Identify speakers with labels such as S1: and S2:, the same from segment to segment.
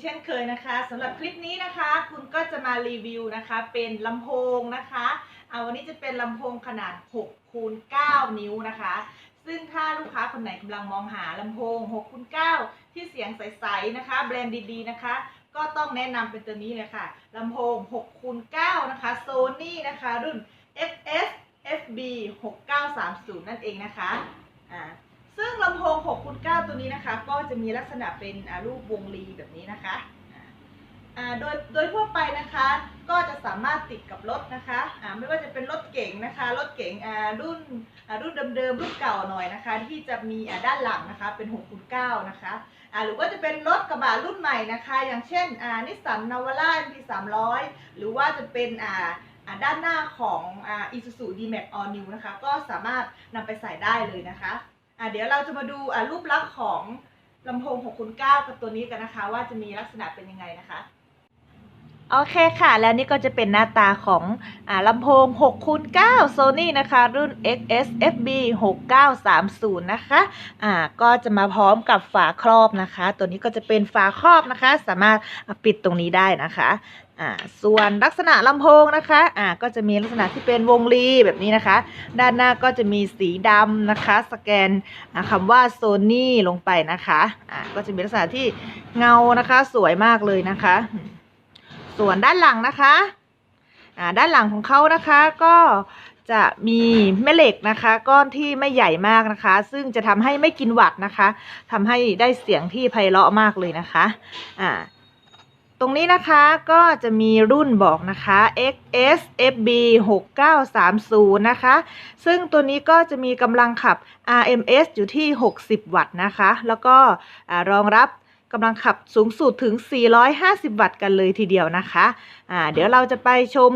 S1: เช่นเคยนะคะสำหรับคลิปนี้นะคะ คุณก็จะมารีวิวนะคะ เป็นลำโพงนะคะเอาวันนี้จะเป็นลำโพงขนาด6คูณ9นิ้วนะคะ ซึ่งถ้าลูกค้าคนไหนกำลังมองหาลำโพง6คูณ9ที่เสียงใสๆนะคะ แบรนด์ดีๆนะคะ ก็ต้องแนะนำเป็นตัวนี้เลยค่ะลำโพง6คูณ9นะคะ Sony นะคะรุ่น FS FB 6930 นั่นเองนะคะอ่า ซึ่งลำโพง6คูณ9ตัวนี้นะคะ ก็จะมีลักษณะเป็นรูปวงรีแบบนี้นะคะโดยโดยทั่วไปนะคะก็จะสามารถติดกับรถนะคะไม่ว่าจะเป็นรถเก๋งนะคะรถเก๋งรุ่นรุ่นเดิมๆรุ่นเก่าหน่อยนะคะ ที่จะมีด้านหลังนะคะเป็น6คูณ9นะคะหรือว่าจะเป็นรถกระบะรุ่นใหม่นะคะ อย่างเช่นนิสสันนาวาร่า MP 300 หรือว่าจะเป็นด้านหน้าของอ่า Isuzu D-Max All New นะคะ ก็สามารถนำไปใส่ได้เลยนะคะ อะเดี๋ยวเราจะมาดูรูปลักษณ์ของลำโพง6คูณ9กับตัวนี้กันนะคะ ว่าจะมีลักษณะเป็นยังไงนะคะ โอเคค่ะ แล้วนี่ก็จะเป็นหน้าตาของอลำโพง6คูณ9 Sony นะคะ รุ่น XS FB 6930 นะคะอ่าก็จะมาพร้อมกับฝาครอบนะคะ ตัวนี้ก็จะเป็นฝาครอบนะคะ สามารถปิดตรงนี้ได้นะคะอ่าส่วนลักษณะลำโพงนะคะอ่าก็จะมีลักษณะที่เป็นวงรีแบบนี้นะคะ ด้านหน้าก็จะมีสีดำนะคะ สแกนคำว่า Sony ลงไปนะคะอ่าก็จะมีลักษณะที่เงานะคะ สวยมากเลยนะคะ ส่วนด้านหลังนะคะอ่าด้านหลังของเขานะคะก็จะมีแม่เหล็กนะคะ ก้อนที่ไม่ใหญ่มากนะคะ ซึ่งจะทำให้ไม่กินวัตต์นะคะทำให้ได้เสียงที่ไพเราะมากเลยนะคะอ่าตรงนี้นะคะก็จะมีรุ่นบอกนะคะ XS FB 6930นะคะ ซึ่งตัวนี้ก็จะมีกำลังขับ RMS อยู่ที่ 60 วัตต์นะคะ แล้วก็อรองรับ กำลังขับสูงสุดถึง 450 วัตต์กันเลยทีเดียวนะคะอ่าเดี๋ยวเราจะไปชม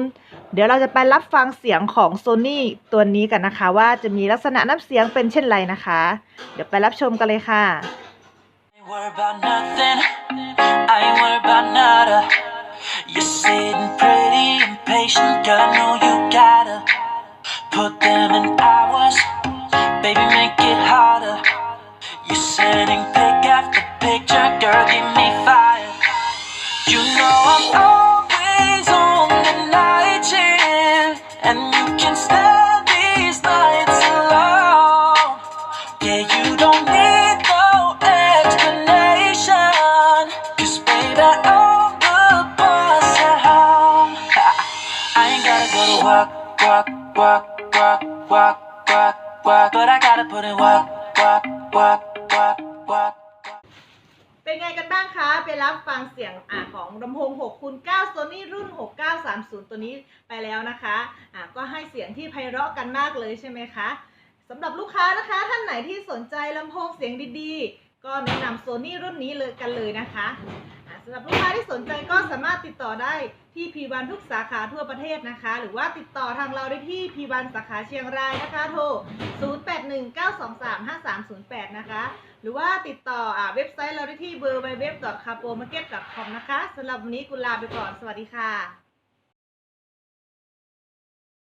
S1: เดี๋ยวเราจะไปรับฟังเสียงของ Sony ตัวนี้กันนะคะ ว่าจะมีลักษณะน้ำเสียงเป็นเช่นไรนะคะ เดี๋ยวไปรับชมกันเลยค่ะ
S2: put them in hours, baby. Make it harder. Girl. Give me fire. You know I'm always on the night shift, and you can stand these nights alone. Yeah, you don't need no explanation. Cause baby, I'm the boss at home. I ain't gotta go to work, work, work, work, work, work, work. But I gotta put in work, work, work, work, work.
S1: เป็นไงกันบ้างคะ ไปรับฟังเสียงอ่าของลำโพง6คูณ9 Sony รุ่น 6930 ตัวนี้ไปแล้วนะคะอ่าก็ให้เสียงที่ไพเราะกันมากเลยใช่ไหมคะสำหรับลูกค้านะคะท่านไหนที่สนใจลำโพงเสียงดีๆ ก็แนะนำ Sony รุ่นนี้เลยกันเลยนะคะ สำหรับลูกค้าที่สนใจก็สามารถติดต่อได้ที่พีวันทุกสาขาทั่วประเทศนะคะ หรือว่าติดต่อทางเราได้ที่พีวันสาขาเชียงรายนะคะ โทร 0819235308 นะคะ หรือว่าติดต่ออาเว็บไซต์เราได้ที่ w w w c a p o m a r k e t c o m นะคะสำหรับวันนี้กุลาไปก่อน สวัสดีค่ะ